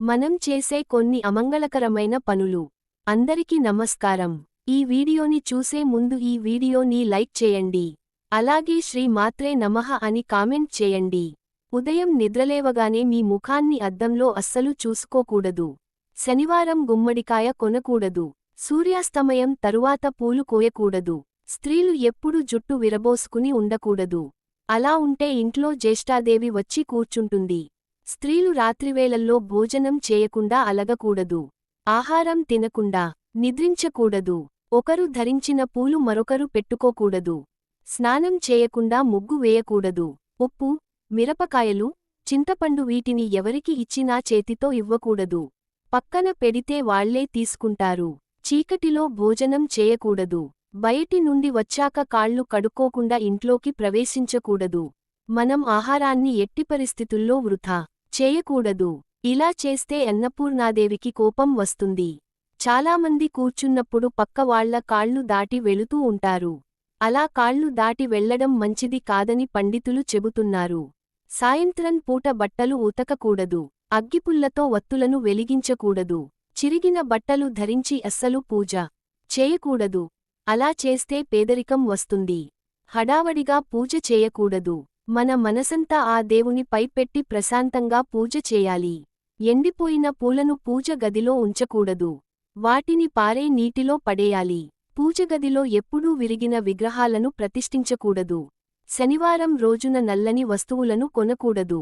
మనం చేసే కొన్ని అమంగళకరమైన పనులు. అందరికీ నమస్కారం. ఈ వీడియోని చూసే ముందు ఈ వీడియోని లైక్ చేయండి. అలాగే శ్రీ మాత్రే నమః అని కామెంట్ చేయండి. ఉదయం నిద్రలేవగానే మీ ముఖాన్ని అద్దంలో అస్సలు చూసుకోకూడదు. శనివారం గుమ్మడికాయ కొనకూడదు. సూర్యాస్తమయం తరువాత పూలు కోయకూడదు. స్త్రీలు ఎప్పుడు జుట్టు విరబోసుకుని ఉండకూడదు. అలా ఉంటే ఇంట్లో జ్యేష్ఠాదేవి వచ్చి కూర్చుంటుంది. స్త్రీలు రాత్రివేళల్లో భోజనం చేయకుండా అలగకూడదు. ఆహారం తినకుండా నిద్రించకూడదు. ఒకరు ధరించిన పూలు మరొకరు పెట్టుకోకూడదు. స్నానం చేయకుండా ముగ్గు వేయకూడదు. ఉప్పు మిరపకాయలు చింతపండు వీటిని ఎవరికి ఇచ్చినా చేతితో ఇవ్వకూడదు. పక్కన పెడితే వాళ్ళే తీసుకుంటారు. చీకటిలో భోజనం చేయకూడదు. బయటి నుండి వచ్చాక కాళ్ళు కడుక్కోకుండా ఇంట్లోకి ప్రవేశించకూడదు. మనం ఆహారాన్ని ఎట్టి పరిస్థితుల్లో వృథా చేయకూడదు. ఇలా చేస్తే అన్నపూర్ణాదేవికి కోపం వస్తుంది. చాలామంది కూర్చున్నప్పుడు పక్కవాళ్ళ కాళ్ళు దాటి వెళుతూ ఉంటారు. అలా కాళ్ళు దాటి వెళ్ళడం మంచిది కాదని పండితులు చెబుతున్నారు. సాయంత్రం పూట బట్టలు ఉతకకూడదు అగ్గిపుల్లతో వత్తులను వెలిగించకూడదు. చిరిగిన బట్టలు ధరించి అస్సలు పూజ చేయకూడదు. అలా చేస్తే పేదరికం వస్తుంది. హడావడిగా పూజ చేయకూడదు. మన మనసంతా ఆ దేవుని పైపెట్టి ప్రశాంతంగా పూజ చేయాలి. ఎండిపోయిన పూలను పూజ గదిలో ఉంచకూడదు. వాటిని పారే నీటిలో పడేయాలి. పూజగదిలో ఎప్పుడూ విరిగిన విగ్రహాలను ప్రతిష్ఠించకూడదు. శనివారం రోజున నల్లని వస్తువులను కొనకూడదు.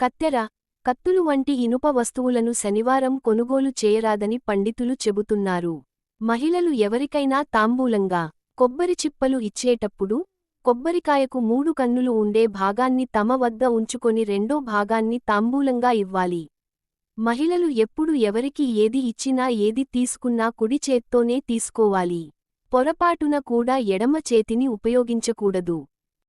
కత్తెర కత్తులు వంటి ఇనుప వస్తువులను శనివారం కొనుగోలు చేయరాదని పండితులు చెబుతున్నారు. మహిళలు ఎవరికైనా తాంబూలంగా కొబ్బరి చిప్పలు ఇచ్చేటప్పుడు కొబ్బరికాయకు మూడు కన్నులు ఉండే భాగాన్ని తమ వద్ద ఉంచుకొని రెండో భాగాన్ని తాంబూలంగా ఇవ్వాలి. మహిళలు ఎప్పుడు ఎవరికి ఏది ఇచ్చినా ఏది తీసుకున్నా కుడి చేత్తోనే తీసుకోవాలి. పొరపాటున కూడా ఎడమ చేతిని ఉపయోగించకూడదు.